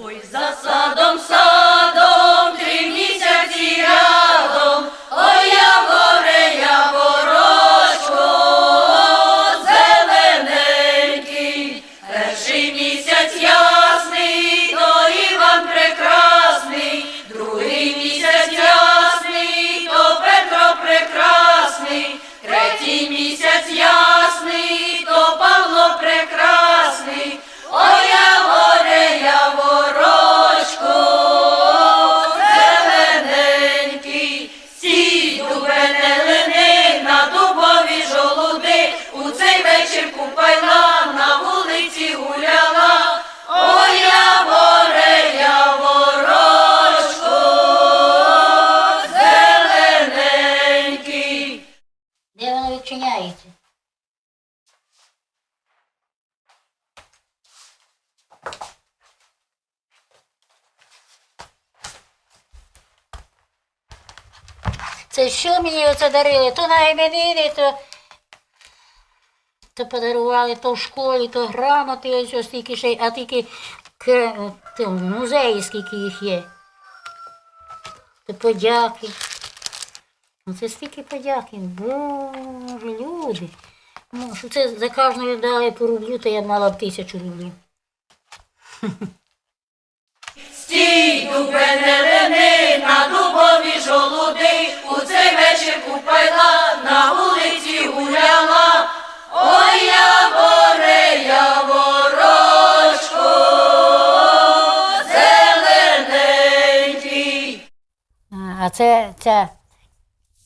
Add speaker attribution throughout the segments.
Speaker 1: Coisa só Мені оце дарили? То на іменини, то, то подарували то в школі, то грамоти, ось ось тільки ще, а тільки к, то, в музеї скільки їх є. То подяки. Ну це стільки подяки. Боже, люди. Ну, що це за кожною дали по рублю, то я мала б тисячу рублів.
Speaker 2: Стій, дубе не лени, на дубові жолуди, у цей вечір купайла, на вулиці гуляла. Ой, яворе, яворочко, зелененький.
Speaker 1: А, це ця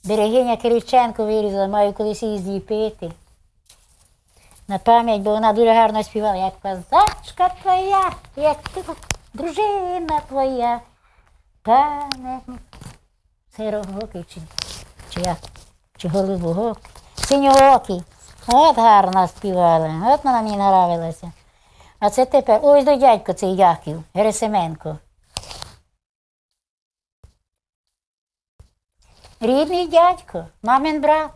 Speaker 1: берегиня Кириченко вирізала, маю колись її зліпити. На пам'ять, бо вона дуже гарно співала, як козачка твоя, як ти, дружина твоя. Пане. Це рогокий чи, чи як? Чи голубогокий? Синьоокий. От гарно співала, от вона мені нравилася. А це тепер, ось до дядько цей Яків, Герасименко. Рідний дядько, мамин брат.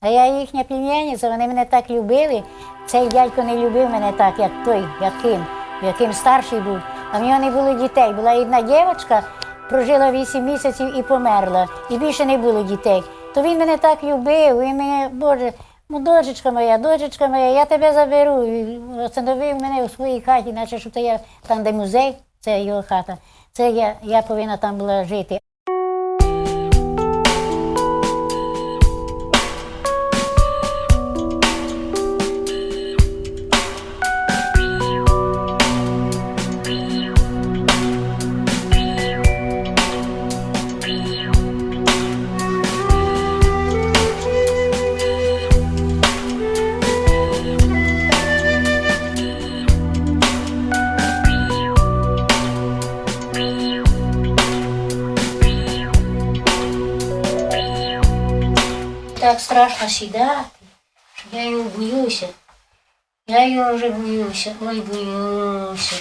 Speaker 1: А я їхня племянниця, вони мене так любили. Цей дядько не любив мене так, як той, яким, яким старший був. А в нього не було дітей. Була одна дівчинка, прожила 8 місяців і померла. І більше не було дітей. То він мене так любив, він мене, Боже, ну дочечка моя, дочечка моя, я тебе заберу. Остановив мене у своїй хаті, наче що то я там, де музей, це його хата. Це я, я повинна там була жити. Страшно сідати, я його боюся. Я його вже боюся, ой боюся.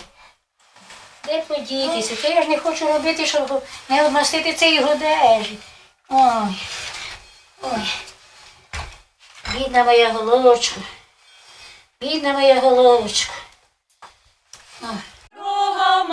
Speaker 1: Де подітися? То я ж не хочу робити, щоб не обмастити цієї одежі. Ой. Ой. Бідна моя головочка. Бідна моя головочка. Ой.
Speaker 2: Кругом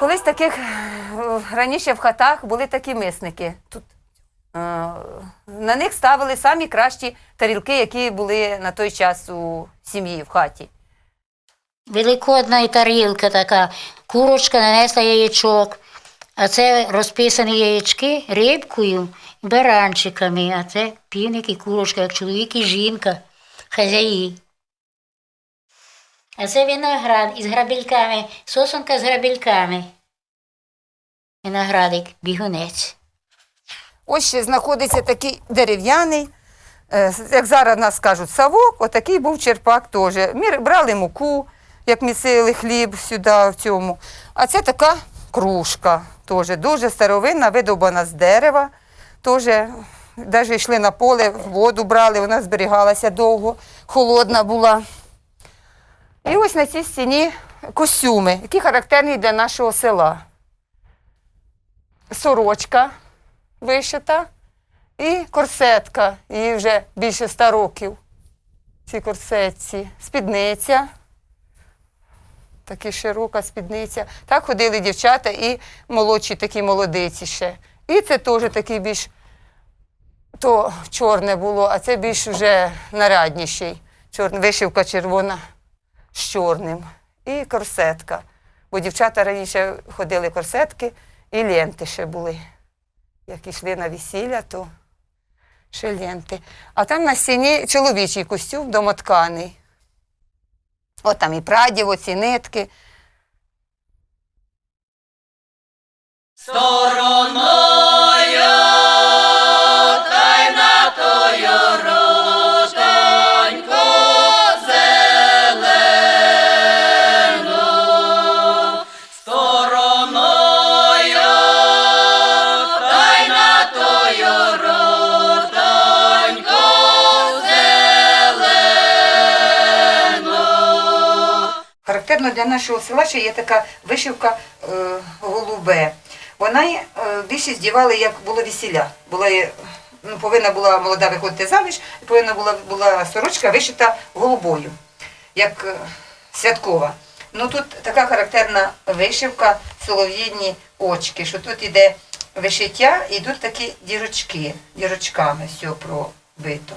Speaker 3: Колись таких е, раніше в хатах були такі мисники. Тут, е, на них ставили самі кращі тарілки, які були на той час у сім'ї в хаті.
Speaker 1: Великодна і тарілка така, курочка нанесла яєчок, а це розписані яєчки рибкою, баранчиками, а це півник і курочка, як чоловік і жінка, хазяї. Це виноград із грабельками, сосонка з грабельками. Виноградик, бігунець.
Speaker 3: Ось ще знаходиться такий дерев'яний, е, як зараз нас кажуть, савок, отакий був черпак теж. Ми брали муку, як місили хліб сюди в цьому. А це така кружка, теж дуже старовинна, видобана з дерева. Теж навіть йшли на поле, воду брали, вона зберігалася довго, холодна була. І ось на цій стіні костюми, які характерні для нашого села. Сорочка вишита і корсетка, їй вже більше ста років. Ці корсетці, спідниця. Така широка спідниця. Так ходили дівчата і молодші такі молодиці ще. І це теж такий більш то чорне було, а це більш вже нарядніший. Чор... Вишивка червона з чорним. І корсетка. Бо дівчата раніше ходили корсетки і ленти ще були. Як йшли на весілля, то ще ленти. А там на стіні чоловічий костюм домотканий. От там і прадів, оці нитки.
Speaker 2: Стороною
Speaker 3: Характерно для нашого села ще є така вишивка е, голубе. Вона е, більшість дівали, як було весілля. Була, ну, повинна була молода виходити заміж, і повинна була, була сорочка вишита голубою, як е, святкова. Ну тут така характерна вишивка, солов'їні очки, що тут іде вишиття, і йдуть такі дірочки, дірочками все пробито.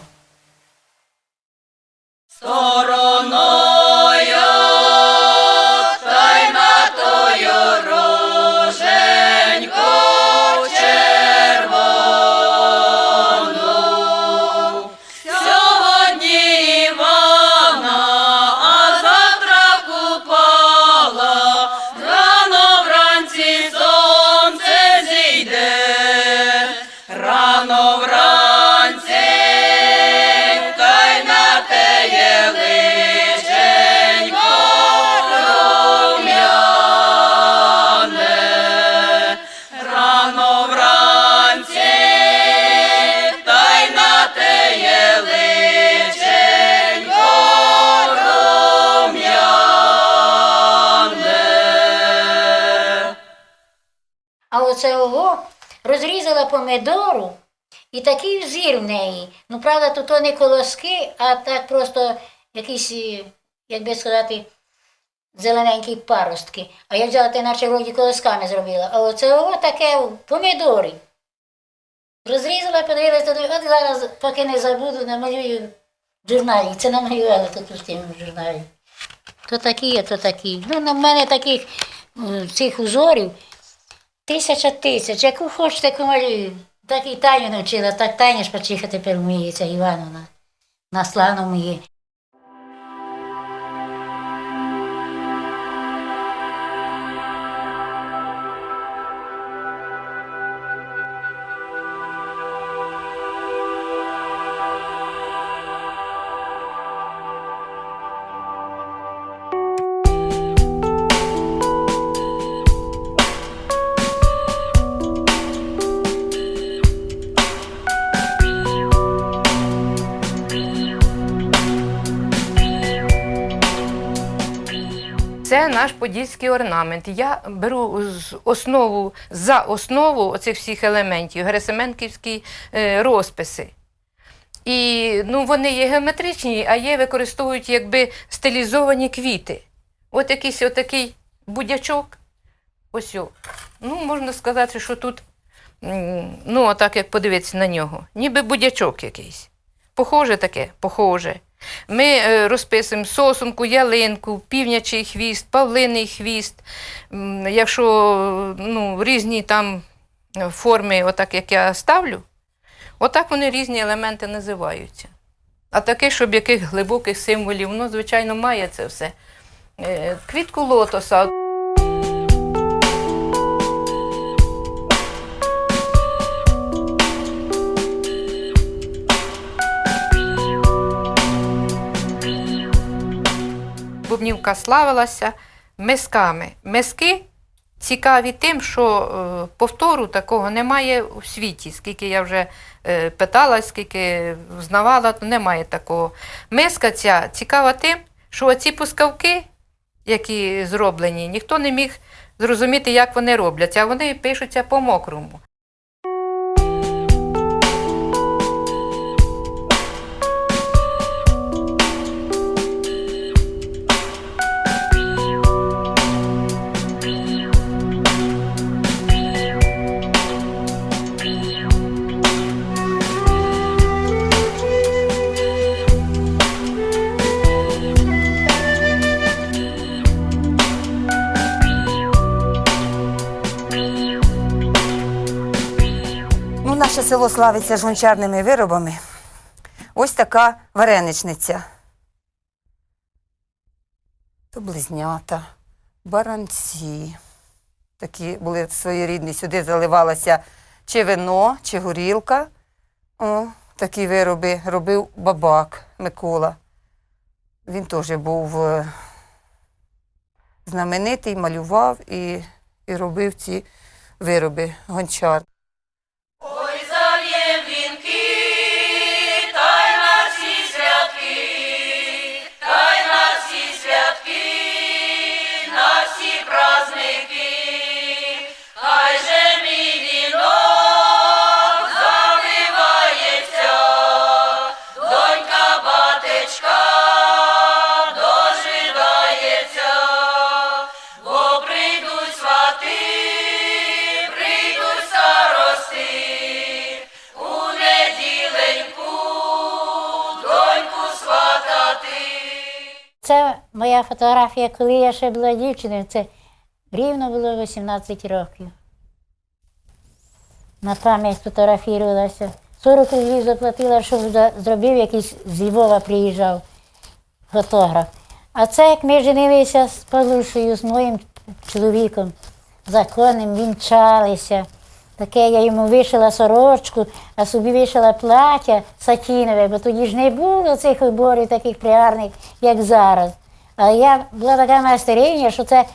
Speaker 2: Стороною
Speaker 1: оце ого розрізала помидору і такий взір в неї. Ну, правда, тут то не колоски, а так просто якісь, е, як би сказати, зелененькі паростки. А я взяла те, наче вроді колосками зробила. А оце ого таке помидори. Розрізала, подивилася, от зараз, поки не забуду, намалюю в журналі. Це намалювала тут у тім журналі. То такі, а то такі. Ну, на мене таких цих узорів Тисяча тисяч, яку хочете, таку. Так і Таню навчила, так Таня ж почиха тепер вміє, Івановна. На славному є.
Speaker 4: Наш подільський орнамент. Я беру основу за основу оцих всіх елементів герасименківські е, розписи. І ну, вони є геометричні, а є використовують якби стилізовані квіти. От якийсь отакий будячок. Ось. Ну, можна сказати, що тут, ну, отак як подивитися на нього, ніби будячок якийсь. Похоже таке, похоже. Ми е, розписуємо сосунку, ялинку, півнячий хвіст, павлиний хвіст. Якщо ну, різні там е, форми, отак як я ставлю, отак вони різні елементи називаються. А таке, щоб яких глибоких символів, ну, звичайно, має це все. Е, Квітку лотоса. Бубнівка славилася мисками. Миски цікаві тим, що е, повтору такого немає у світі. Скільки я вже е, питала, скільки знавала, то немає такого. Миска ця цікава тим, що оці пускавки, які зроблені, ніхто не міг зрозуміти, як вони робляться, а вони пишуться по мокрому.
Speaker 3: Село славиться ж гончарними виробами. Ось така вареничниця. То близнята, баранці. Такі були своєрідні. Сюди заливалося чи вино, чи горілка. О, такі вироби робив бабак Микола. Він теж був е, знаменитий, малював і, і робив ці вироби гончар.
Speaker 1: Моя фотографія, коли я ще була дівчиною. Це рівно було 18 років. На пам'ять фотографувалася. 40 рублів заплатила, щоб зробив якийсь з Львова приїжджав фотограф. А це як ми женилися з Павлушею, з моїм чоловіком законним, вінчалися. Таке я йому вишила сорочку, а собі вишила плаття сатінове, бо тоді ж не було цих уборів таких пригарних, як зараз. А я була така майстериня, що це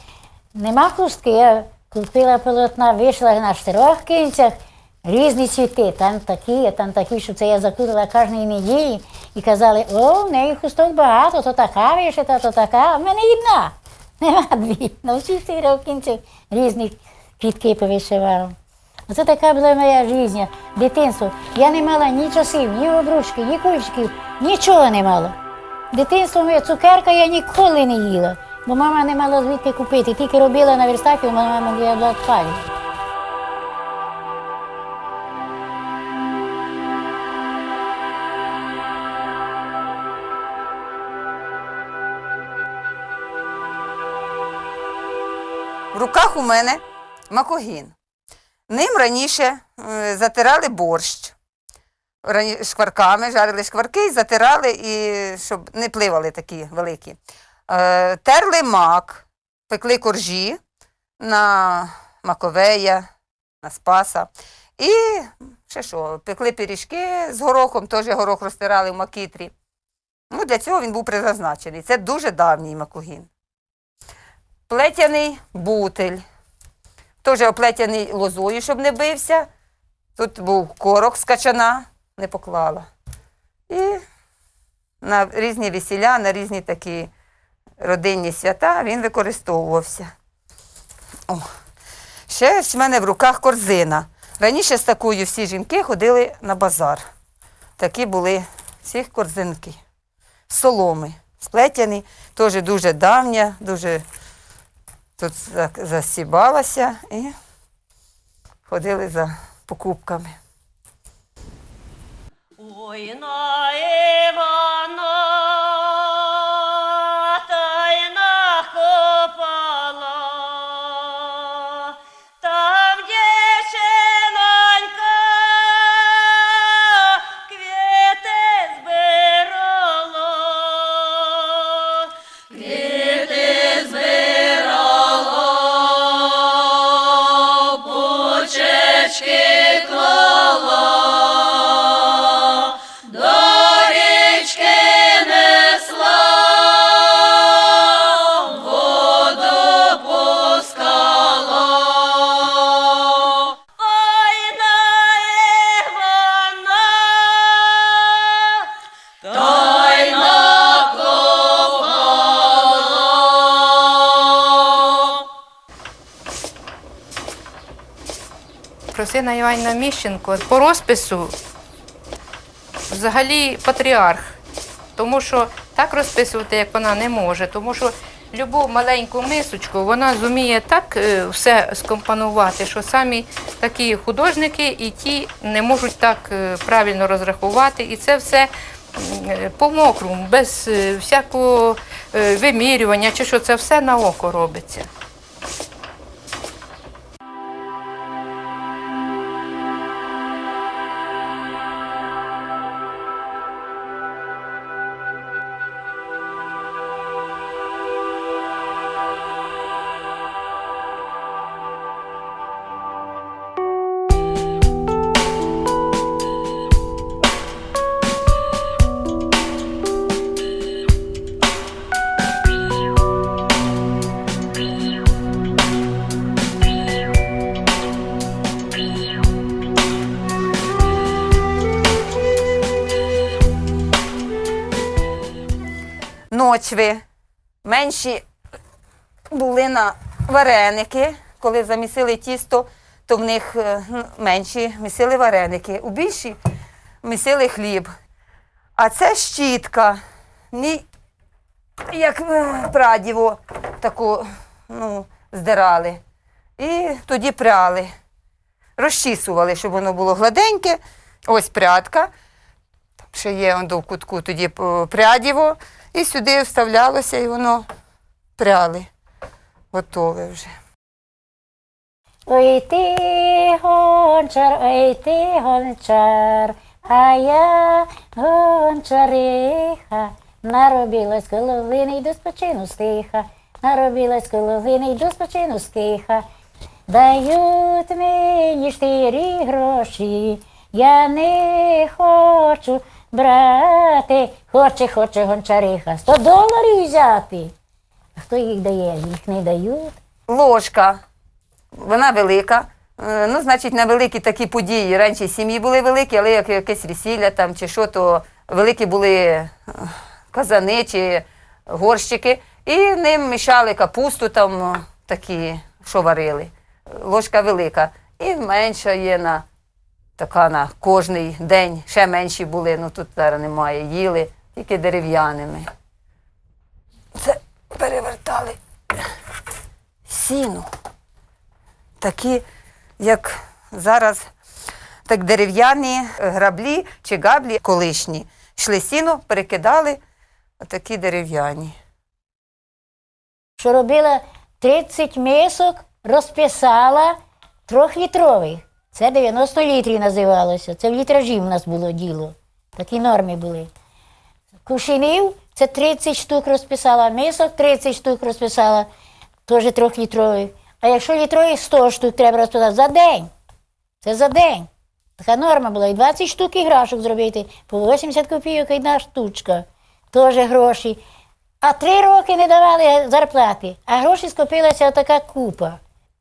Speaker 1: нема хустки. Я купила полотна, вишила на чотирьох кінцях різні цвіти. Там такі, там такі, що це я закутала кожної неділі. І казали, о, в неї хусток багато, то така вишита, то така, а в мене одна. Нема дві. На всіх чотирьох кінцях різні квітки повишивала. Оце така була моя життя, дитинство. Я не мала ні часів, ні обручки, ні кульчиків, нічого не мала. Дитинство моє цукерка я ніколи не їла, бо мама не мала звідки купити. Тільки робила на мене мама була палі.
Speaker 3: В руках у мене макогін. Ним раніше е, затирали борщ. Шкварками жарили шкварки і затирали, і, щоб не пливали такі великі. Е, терли мак, пекли коржі на маковея, на спаса. І ще що, пекли пиріжки з горохом, теж горох розтирали в макітрі. Ну, для цього він був призначений. Це дуже давній макогін плетяний бутель. Теж оплетяний лозою, щоб не бився. Тут був корок з качана, не поклала. І на різні весілля, на різні такі родинні свята він використовувався. О. Ще в мене в руках корзина. Раніше з такою всі жінки ходили на базар. Такі були всі корзинки. Соломи. Сплетяні, теж дуже давня, дуже тут засібалася і ходили за покупками.
Speaker 2: Ой, на
Speaker 4: Просина Іванівна Міщенко по розпису взагалі патріарх, тому що так розписувати, як вона не може, тому що любу маленьку мисочку вона зуміє так е, все скомпонувати, що самі такі художники і ті не можуть так е, правильно розрахувати. І це все е, по мокрому, без всякого вимірювання, чи що це все на око робиться.
Speaker 3: Мочви, менші були на вареники. Коли замісили тісто, то в них е, менші місили вареники. У більші місили хліб. А це щітка. Ні, як е, прадіво таку ну, здирали. І тоді пряли. Розчісували, щоб воно було гладеньке. Ось прядка. Ще є он до кутку тоді е, прядіво. І сюди вставлялося, і воно пряли. Готове вже.
Speaker 1: Ой ти гончар, ой ти гончар, а я гончариха, наробилась коловини й до спочину стиха, наробилась коловини й до спочину стиха. Дають мені штирі гроші, я не хочу брати, хоче, хоче гончариха, сто доларів взяти. А хто їх дає? Їх не дають.
Speaker 3: Ложка. Вона велика. Е, Ну, значить, на великі такі події. Раніше сім'ї були великі, але як якесь весілля там чи що, то великі були е, казани чи горщики. І ним мішали капусту там е, такі, що варили. Ложка велика. І менша є на така на кожний день. Ще менші були, ну тут зараз немає. Їли тільки дерев'яними. Це перевертали сіну. Такі, як зараз, так дерев'яні граблі чи габлі колишні. Йшли сіно, перекидали, такі дерев'яні.
Speaker 1: що робила 30 мисок, розписала трьохлітрових. Це 90 літрів називалося. Це в літражі в нас було діло. Такі норми були. Кушинів це 30 штук розписала, мисок 30 штук розписала, теж трьохлітрових. А якщо літрових 100 штук треба розписати за день. Це за день. Така норма була. І 20 штук іграшок зробити, по 80 копійок одна штучка. Теж гроші. А три роки не давали зарплати, а гроші скопилася така купа.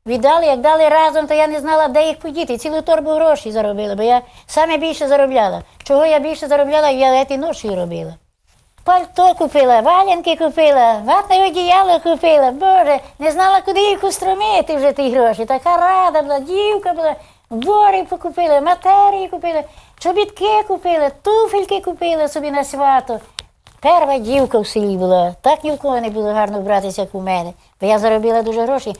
Speaker 1: Віддали, як дали разом, то я не знала, де їх подіти. Цілу торбу грошей заробила, бо я саме більше заробляла. Чого я більше заробляла, я ті ноші робила. Пальто купила, валянки купила, ватне одіяло купила. Боже, не знала, куди їх устромити вже ті гроші. Така рада була, дівка була, бори покупила, матерії купила, чобітки купила, туфельки купила собі на свято. Перша дівка в селі була, так ні в кого не було гарно братися, як у мене, бо я заробила дуже грошей.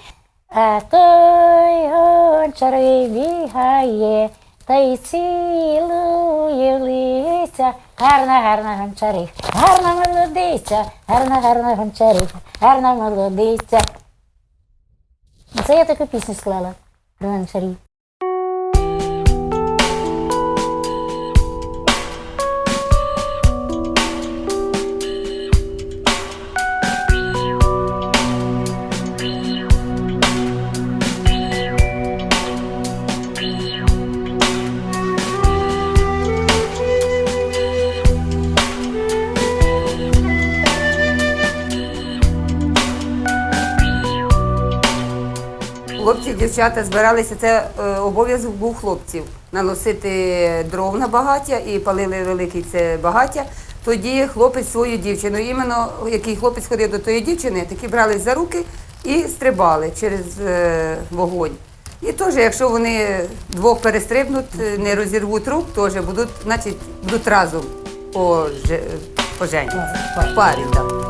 Speaker 1: А той гончар бігає, та й цілує лиця. Гарна, гарна гончарих, гарна молодиця, гарна, гарна гончарих, гарна молодиця. Це я таку пісню склала про гончарів.
Speaker 3: Хлопці, дівчата збиралися, це е, обов'язок був хлопців наносити дров на багаття і палили великий це багаття. Тоді хлопець свою дівчину, іменно який хлопець ходив до тої дівчини, такі брались за руки і стрибали через е, вогонь. І теж, якщо вони двох перестрибнуть, е, не розірвуть рук, теж будуть, значить, будуть разом поже- пожені. В парі, так.